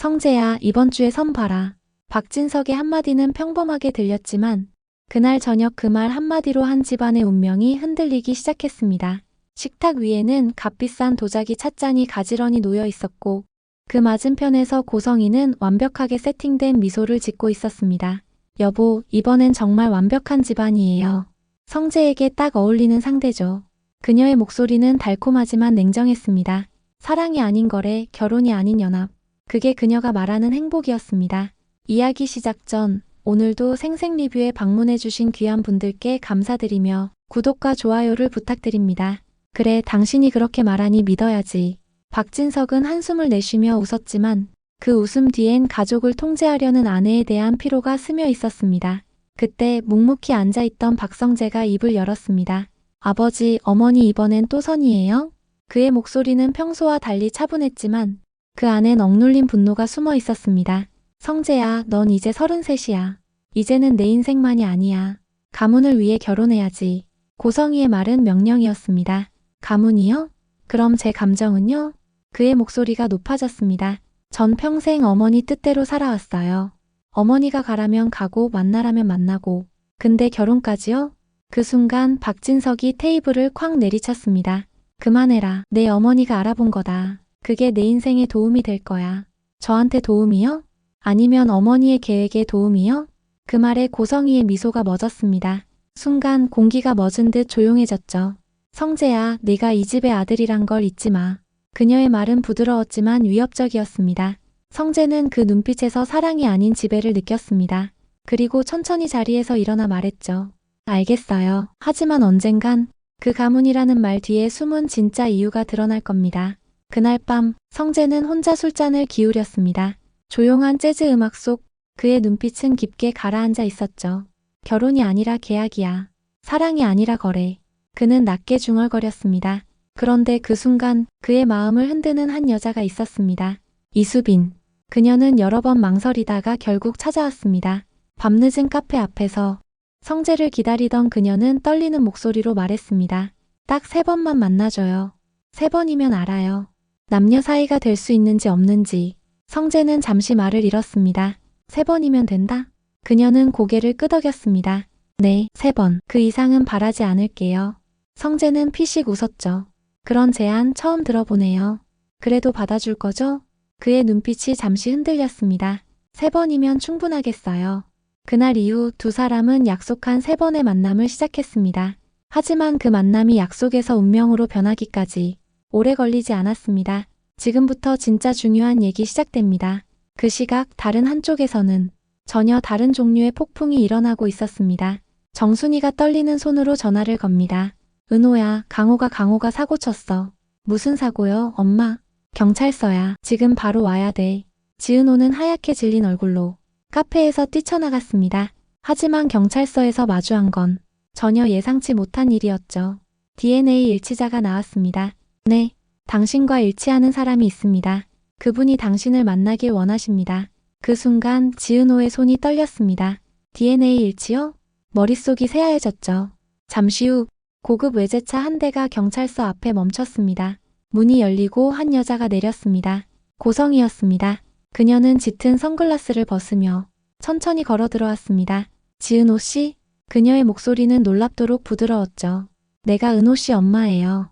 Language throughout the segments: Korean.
성재야, 이번 주에 선 봐라. 박진석의 한마디는 평범하게 들렸지만 그날 저녁 그 말 한마디로 한 집안의 운명이 흔들리기 시작했습니다. 식탁 위에는 값비싼 도자기 찻잔이 가지런히 놓여 있었고 그 맞은편에서 고성이는 완벽하게 세팅된 미소를 짓고 있었습니다. 여보, 이번엔 정말 완벽한 집안이에요. 성재에게 딱 어울리는 상대죠. 그녀의 목소리는 달콤하지만 냉정했습니다. 사랑이 아닌 거래, 결혼이 아닌 연합. 그게 그녀가 말하는 행복이었습니다. 이야기 시작 전 오늘도 생생 리뷰에 방문해 주신 귀한 분들께 감사드리며 구독과 좋아요를 부탁드립니다. 그래, 당신이 그렇게 말하니 믿어야지. 박진석은 한숨을 내쉬며 웃었지만 그 웃음 뒤엔 가족을 통제하려는 아내에 대한 피로가 스며 있었습니다. 그때 묵묵히 앉아있던 박성재가 입을 열었습니다. 아버지, 어머니 이번엔 또 선이에요? 그의 목소리는 평소와 달리 차분했지만 그 안엔 억눌린 분노가 숨어 있었습니다. 성재야, 넌 이제 서른셋이야. 이제는 내 인생만이 아니야. 가문을 위해 결혼해야지. 고성이의 말은 명령이었습니다. 가문이요? 그럼 제 감정은요? 그의 목소리가 높아졌습니다. 전 평생 어머니 뜻대로 살아왔어요. 어머니가 가라면 가고 만나라면 만나고. 근데 결혼까지요? 그 순간 박진석이 테이블을 쾅 내리쳤습니다. 그만해라. 내 어머니가 알아본 거다. 그게 내 인생에 도움이 될 거야. 저한테 도움이요? 아니면 어머니의 계획에 도움이요? 그 말에 고성이의 미소가 멎었습니다. 순간 공기가 멎은 듯 조용해졌죠. 성재야, 네가 이 집의 아들이란 걸 잊지 마. 그녀의 말은 부드러웠지만 위협적이었습니다. 성재는 그 눈빛에서 사랑이 아닌 지배를 느꼈습니다. 그리고 천천히 자리에서 일어나 말했죠. 알겠어요. 하지만 언젠간 그 가문이라는 말 뒤에 숨은 진짜 이유가 드러날 겁니다. 그날 밤 성재는 혼자 술잔을 기울였습니다. 조용한 재즈 음악 속 그의 눈빛은 깊게 가라앉아 있었죠. 결혼이 아니라 계약이야. 사랑이 아니라 거래. 그는 낮게 중얼거렸습니다. 그런데 그 순간 그의 마음을 흔드는 한 여자가 있었습니다. 이수빈. 그녀는 여러 번 망설이다가 결국 찾아왔습니다. 밤늦은 카페 앞에서 성재를 기다리던 그녀는 떨리는 목소리로 말했습니다. 딱 세 번만 만나줘요. 세 번이면 알아요. 남녀 사이가 될 수 있는지 없는지. 성재는 잠시 말을 잃었습니다. 세 번이면 된다? 그녀는 고개를 끄덕였습니다. 네, 세 번. 그 이상은 바라지 않을게요. 성재는 피식 웃었죠. 그런 제안 처음 들어보네요. 그래도 받아줄 거죠? 그의 눈빛이 잠시 흔들렸습니다. 세 번이면 충분하겠어요. 그날 이후 두 사람은 약속한 세 번의 만남을 시작했습니다. 하지만 그 만남이 약속에서 운명으로 변하기까지 오래 걸리지 않았습니다. 지금부터 진짜 중요한 얘기 시작됩니다. 그 시각 다른 한쪽에서는 전혀 다른 종류의 폭풍이 일어나고 있었습니다. 정순이가 떨리는 손으로 전화를 겁니다. 은호야, 강호가 강호가 사고 쳤어. 무슨 사고요, 엄마? 경찰서야. 지금 바로 와야 돼. 지은호는 하얗게 질린 얼굴로 카페에서 뛰쳐나갔습니다. 하지만 경찰서에서 마주한 건 전혀 예상치 못한 일이었죠. DNA 일치자가 나왔습니다. 네, 당신과 일치하는 사람이 있습니다. 그분이 당신을 만나길 원하십니다. 그 순간 지은호의 손이 떨렸습니다. DNA 일치요? 머릿속이 새하얘졌죠. 잠시 후 고급 외제차 한 대가 경찰서 앞에 멈췄습니다. 문이 열리고 한 여자가 내렸습니다. 고성이었습니다. 그녀는 짙은 선글라스를 벗으며 천천히 걸어 들어왔습니다. 지은호 씨? 그녀의 목소리는 놀랍도록 부드러웠죠. 내가 은호 씨 엄마예요.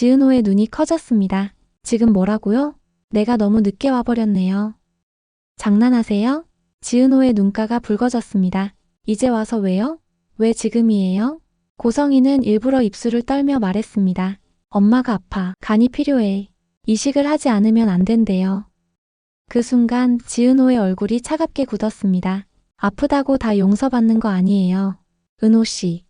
지은호의 눈이 커졌습니다. 지금 뭐라고요? 내가 너무 늦게 와버렸네요. 장난하세요? 지은호의 눈가가 붉어졌습니다. 이제 와서 왜요? 왜 지금이에요? 고성이는 일부러 입술을 떨며 말했습니다. 엄마가 아파. 간이 필요해. 이식을 하지 않으면 안 된대요. 그 순간 지은호의 얼굴이 차갑게 굳었습니다. 아프다고 다 용서받는 거 아니에요. 은호 씨.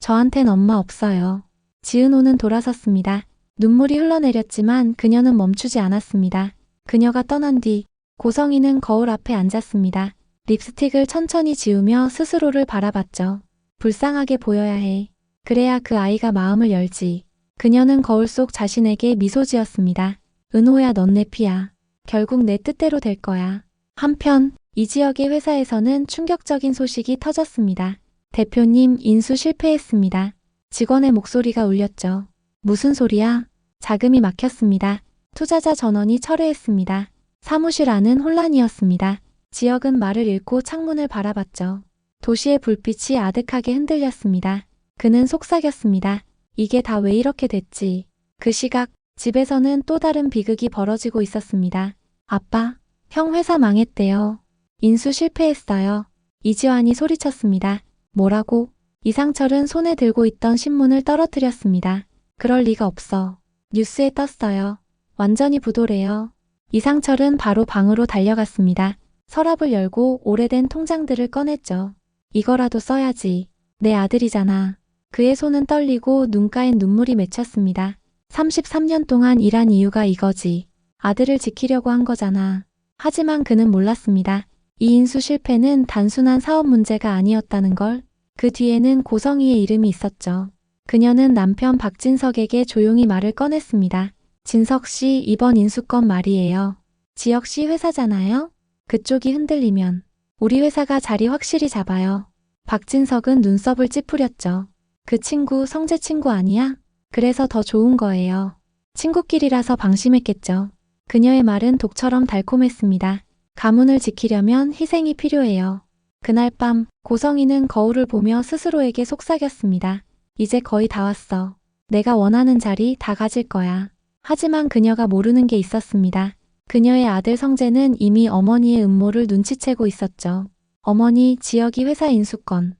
저한텐 엄마 없어요. 지은호는 돌아섰습니다. 눈물이 흘러내렸지만 그녀는 멈추지 않았습니다. 그녀가 떠난 뒤 고성이는 거울 앞에 앉았습니다. 립스틱을 천천히 지우며 스스로를 바라봤죠. 불쌍하게 보여야 해. 그래야 그 아이가 마음을 열지. 그녀는 거울 속 자신에게 미소 지었습니다. 은호야 넌 내 피야. 결국 내 뜻대로 될 거야. 한편 이 지역의 회사에서는 충격적인 소식이 터졌습니다. 대표님 인수 실패했습니다. 직원의 목소리가 울렸죠. 무슨 소리야? 자금이 막혔습니다. 투자자 전원이 철회했습니다. 사무실 안은 혼란이었습니다. 지역은 말을 잃고 창문을 바라봤죠. 도시의 불빛이 아득하게 흔들렸습니다. 그는 속삭였습니다. 이게 다 왜 이렇게 됐지? 그 시각, 집에서는 또 다른 비극이 벌어지고 있었습니다. 아빠, 형 회사 망했대요. 인수 실패했어요. 이지환이 소리쳤습니다. 뭐라고? 이상철은 손에 들고 있던 신문을 떨어뜨렸습니다. 그럴 리가 없어. 뉴스에 떴어요. 완전히 부도래요. 이상철은 바로 방으로 달려갔습니다. 서랍을 열고 오래된 통장들을 꺼냈죠. 이거라도 써야지. 내 아들이잖아. 그의 손은 떨리고 눈가엔 눈물이 맺혔습니다. 33년 동안 일한 이유가 이거지. 아들을 지키려고 한 거잖아. 하지만 그는 몰랐습니다. 이 인수 실패는 단순한 사업 문제가 아니었다는 걸. 그 뒤에는 고성희의 이름이 있었죠. 그녀는 남편 박진석에게 조용히 말을 꺼냈습니다. 진석 씨 이번 인수건 말이에요. 지역 씨 회사잖아요? 그쪽이 흔들리면 우리 회사가 자리 확실히 잡아요. 박진석은 눈썹을 찌푸렸죠. 그 친구 성재 친구 아니야? 그래서 더 좋은 거예요. 친구끼리라서 방심했겠죠. 그녀의 말은 독처럼 달콤했습니다. 가문을 지키려면 희생이 필요해요. 그날 밤 고성이는 거울을 보며 스스로에게 속삭였습니다. 이제 거의 다 왔어. 내가 원하는 자리 다 가질 거야. 하지만 그녀가 모르는 게 있었습니다. 그녀의 아들 성재는 이미 어머니의 음모를 눈치채고 있었죠. 어머니 지역이 회사 인수권.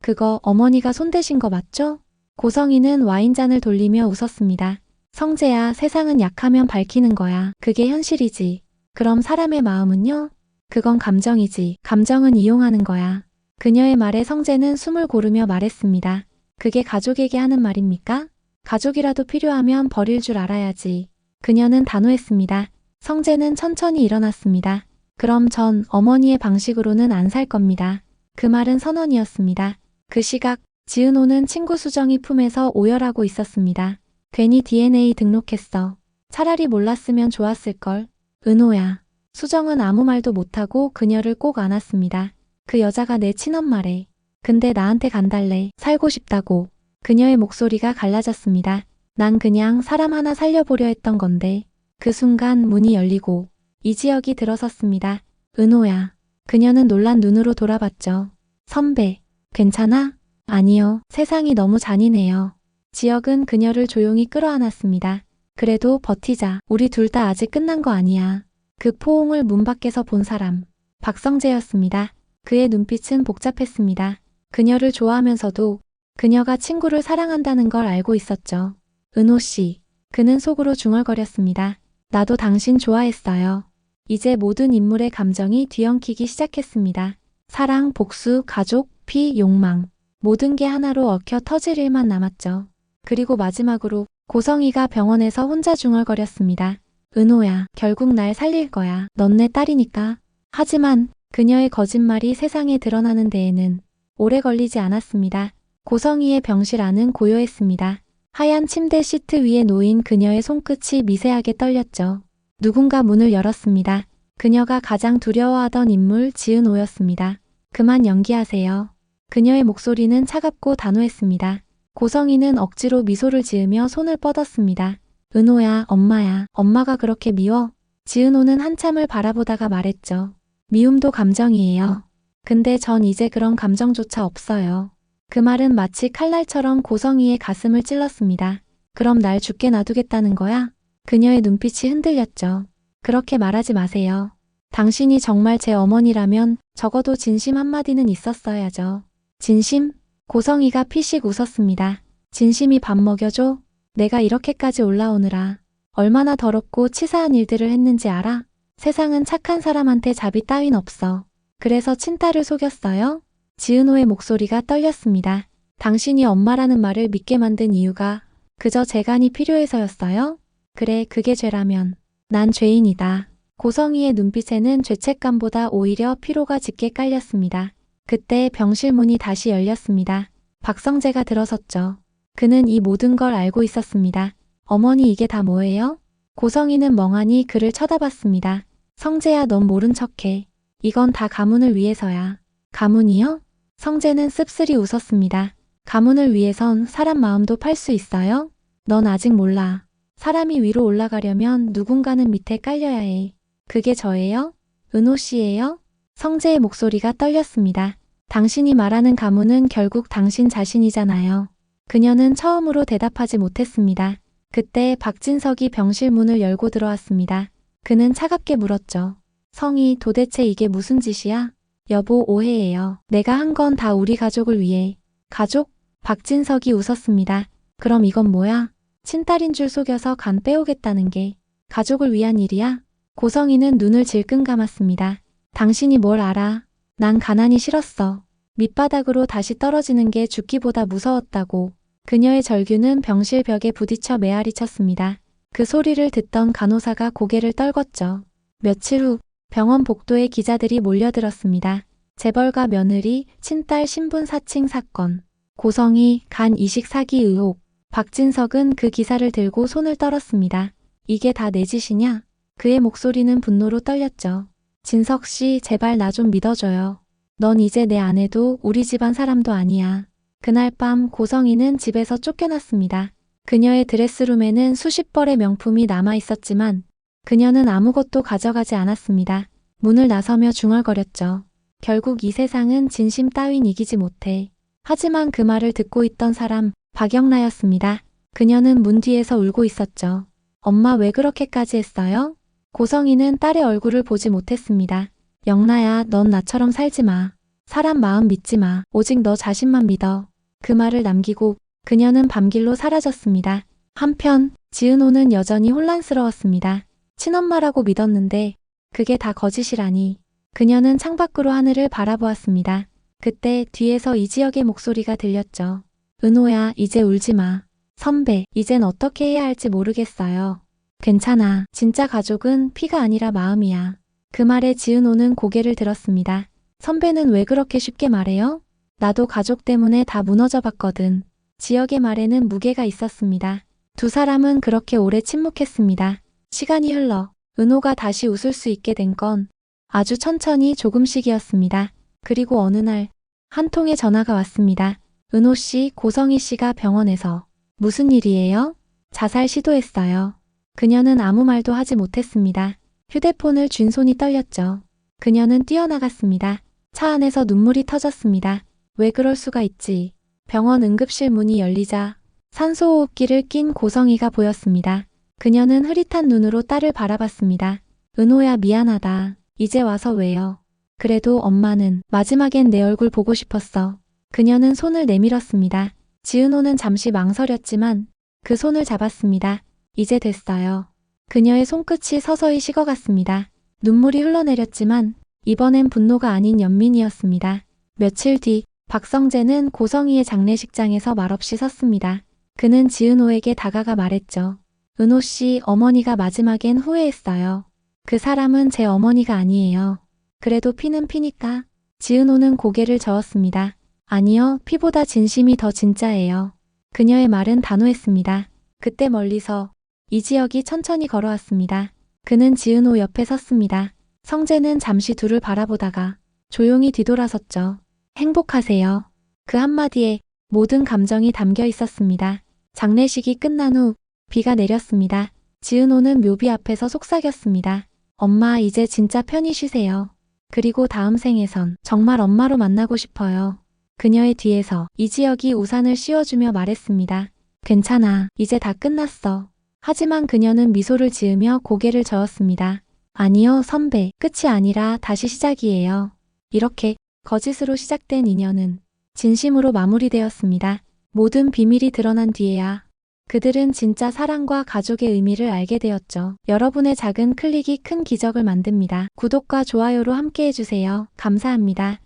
그거 어머니가 손대신 거 맞죠? 고성이는 와인잔을 돌리며 웃었습니다. 성재야, 세상은 약하면 밝히는 거야. 그게 현실이지. 그럼 사람의 마음은요? 그건 감정이지. 감정은 이용하는 거야. 그녀의 말에 성재는 숨을 고르며 말했습니다. 그게 가족에게 하는 말입니까? 가족이라도 필요하면 버릴 줄 알아야지. 그녀는 단호했습니다. 성재는 천천히 일어났습니다. 그럼 전 어머니의 방식으로는 안 살 겁니다. 그 말은 선언이었습니다. 그 시각 지은호는 친구 수정이 품에서 오열하고 있었습니다. 괜히 DNA 등록했어. 차라리 몰랐으면 좋았을걸. 은호야. 수정은 아무 말도 못하고 그녀를 꼭 안았습니다. 그 여자가 내 친엄마래. 근데 나한테 간달래. 살고 싶다고. 그녀의 목소리가 갈라졌습니다. 난 그냥 사람 하나 살려보려 했던 건데. 그 순간 문이 열리고 이지혁이 들어섰습니다. 은호야. 그녀는 놀란 눈으로 돌아봤죠. 선배. 괜찮아? 아니요. 세상이 너무 잔인해요. 지역은 그녀를 조용히 끌어안았습니다. 그래도 버티자. 우리 둘 다 아직 끝난 거 아니야. 그 포옹을 문 밖에서 본 사람. 박성재였습니다. 그의 눈빛은 복잡했습니다. 그녀를 좋아하면서도 그녀가 친구를 사랑한다는 걸 알고 있었죠. 은호 씨. 그는 속으로 중얼거렸습니다. 나도 당신 좋아했어요. 이제 모든 인물의 감정이 뒤엉키기 시작했습니다. 사랑, 복수, 가족, 피, 욕망. 모든 게 하나로 얽혀 터질 일만 남았죠. 그리고 마지막으로 고성이가 병원에서 혼자 중얼거렸습니다. 은호야, 결국 날 살릴 거야. 넌 내 딸이니까. 하지만 그녀의 거짓말이 세상에 드러나는 데에는 오래 걸리지 않았습니다. 고성이의 병실 안은 고요했습니다. 하얀 침대 시트 위에 놓인 그녀의 손끝이 미세하게 떨렸죠. 누군가 문을 열었습니다. 그녀가 가장 두려워하던 인물 지은호였습니다. 그만 연기하세요. 그녀의 목소리는 차갑고 단호했습니다. 고성이는 억지로 미소를 지으며 손을 뻗었습니다. 은호야, 엄마야, 엄마가 그렇게 미워? 지은호는 한참을 바라보다가 말했죠. 미움도 감정이에요. 근데 전 이제 그런 감정조차 없어요. 그 말은 마치 칼날처럼 고성이의 가슴을 찔렀습니다. 그럼 날 죽게 놔두겠다는 거야? 그녀의 눈빛이 흔들렸죠. 그렇게 말하지 마세요. 당신이 정말 제 어머니라면 적어도 진심 한마디는 있었어야죠. 진심? 고성이가 피식 웃었습니다. 진심이 밥 먹여줘? 내가 이렇게까지 올라오느라 얼마나 더럽고 치사한 일들을 했는지 알아? 세상은 착한 사람한테 자비 따윈 없어. 그래서 친딸을 속였어요? 지은호의 목소리가 떨렸습니다. 당신이 엄마라는 말을 믿게 만든 이유가 그저 재간이 필요해서였어요? 그래, 그게 죄라면 난 죄인이다. 고성이의 눈빛에는 죄책감보다 오히려 피로가 짙게 깔렸습니다. 그때 병실 문이 다시 열렸습니다. 박성재가 들어섰죠. 그는 이 모든 걸 알고 있었습니다. 어머니 이게 다 뭐예요? 고성이는 멍하니 그를 쳐다봤습니다. 성재야 넌 모른 척해. 이건 다 가문을 위해서야. 가문이요? 성재는 씁쓸히 웃었습니다. 가문을 위해선 사람 마음도 팔 수 있어요? 넌 아직 몰라. 사람이 위로 올라가려면 누군가는 밑에 깔려야 해. 그게 저예요? 은호 씨예요? 성재의 목소리가 떨렸습니다. 당신이 말하는 가문은 결국 당신 자신이잖아요. 그녀는 처음으로 대답하지 못했습니다. 그때 박진석이 병실 문을 열고 들어왔습니다. 그는 차갑게 물었죠. 성이 도대체 이게 무슨 짓이야? 여보 오해예요. 내가 한 건 다 우리 가족을 위해. 가족? 박진석이 웃었습니다. 그럼 이건 뭐야? 친딸인 줄 속여서 간 빼오겠다는 게 가족을 위한 일이야? 고성이는 눈을 질끈 감았습니다. 당신이 뭘 알아? 난 가난이 싫었어. 밑바닥으로 다시 떨어지는 게 죽기보다 무서웠다고. 그녀의 절규는 병실 벽에 부딪혀 메아리 쳤습니다. 그 소리를 듣던 간호사가 고개를 떨궜죠. 며칠 후 병원 복도에 기자들이 몰려들었습니다. 재벌가 며느리, 친딸 신분 사칭 사건, 고성이 간 이식 사기 의혹, 박진석은 그 기사를 들고 손을 떨었습니다. 이게 다 내 짓이냐? 그의 목소리는 분노로 떨렸죠. 진석 씨, 제발 나 좀 믿어줘요. 넌 이제 내 아내도 우리 집안 사람도 아니야. 그날 밤 고성이는 집에서 쫓겨났습니다. 그녀의 드레스룸에는 수십 벌의 명품이 남아 있었지만 그녀는 아무것도 가져가지 않았습니다. 문을 나서며 중얼거렸죠. 결국 이 세상은 진심 따윈 이기지 못해. 하지만 그 말을 듣고 있던 사람 박영라였습니다. 그녀는 문 뒤에서 울고 있었죠. 엄마 왜 그렇게까지 했어요? 고성이는 딸의 얼굴을 보지 못했습니다. 영라야, 넌 나처럼 살지 마. 사람 마음 믿지 마. 오직 너 자신만 믿어. 그 말을 남기고 그녀는 밤길로 사라졌습니다. 한편 지은호는 여전히 혼란스러웠습니다. 친엄마라고 믿었는데 그게 다 거짓이라니. 그녀는 창밖으로 하늘을 바라보았습니다. 그때 뒤에서 이지혁의 목소리가 들렸죠. 은호야, 이제 울지 마. 선배, 이젠 어떻게 해야 할지 모르겠어요. 괜찮아. 진짜 가족은 피가 아니라 마음이야. 그 말에 지은호는 고개를 들었습니다. 선배는 왜 그렇게 쉽게 말해요? 나도 가족 때문에 다 무너져 봤거든. 지역의 말에는 무게가 있었습니다. 두 사람은 그렇게 오래 침묵했습니다. 시간이 흘러 은호가 다시 웃을 수 있게 된 건 아주 천천히 조금씩이었습니다. 그리고 어느 날 한 통의 전화가 왔습니다. 은호 씨, 고성희 씨가 병원에서 무슨 일이에요? 자살 시도했어요. 그녀는 아무 말도 하지 못했습니다. 휴대폰을 쥔 손이 떨렸죠. 그녀는 뛰어나갔습니다. 차 안에서 눈물이 터졌습니다. 왜 그럴 수가 있지? 병원 응급실 문이 열리자 산소호흡기를 낀 고성이가 보였습니다. 그녀는 흐릿한 눈으로 딸을 바라봤습니다. 은호야 미안하다. 이제 와서 왜요? 그래도 엄마는 마지막엔 내 얼굴 보고 싶었어. 그녀는 손을 내밀었습니다. 지은호는 잠시 망설였지만 그 손을 잡았습니다. 이제 됐어요. 그녀의 손끝이 서서히 식어갔습니다. 눈물이 흘러내렸지만 이번엔 분노가 아닌 연민이었습니다. 며칠 뒤 박성재는 고성희의 장례식장에서 말없이 섰습니다. 그는 지은호에게 다가가 말했죠. 은호 씨 어머니가 마지막엔 후회했어요. 그 사람은 제 어머니가 아니에요. 그래도 피는 피니까. 지은호는 고개를 저었습니다. 아니요, 피보다 진심이 더 진짜예요. 그녀의 말은 단호했습니다. 그때 멀리서 이지혁이 천천히 걸어왔습니다. 그는 지은호 옆에 섰습니다. 성재는 잠시 둘을 바라보다가 조용히 뒤돌아섰죠. 행복하세요. 그 한마디에 모든 감정이 담겨 있었습니다. 장례식이 끝난 후 비가 내렸습니다. 지은호는 묘비 앞에서 속삭였습니다. 엄마 이제 진짜 편히 쉬세요. 그리고 다음 생에선 정말 엄마로 만나고 싶어요. 그녀의 뒤에서 이지혁이 우산을 씌워주며 말했습니다. 괜찮아. 이제 다 끝났어. 하지만 그녀는 미소를 지으며 고개를 저었습니다. 아니요, 선배. 끝이 아니라 다시 시작이에요. 이렇게 거짓으로 시작된 인연은 진심으로 마무리되었습니다. 모든 비밀이 드러난 뒤에야 그들은 진짜 사랑과 가족의 의미를 알게 되었죠. 여러분의 작은 클릭이 큰 기적을 만듭니다. 구독과 좋아요로 함께 해주세요. 감사합니다.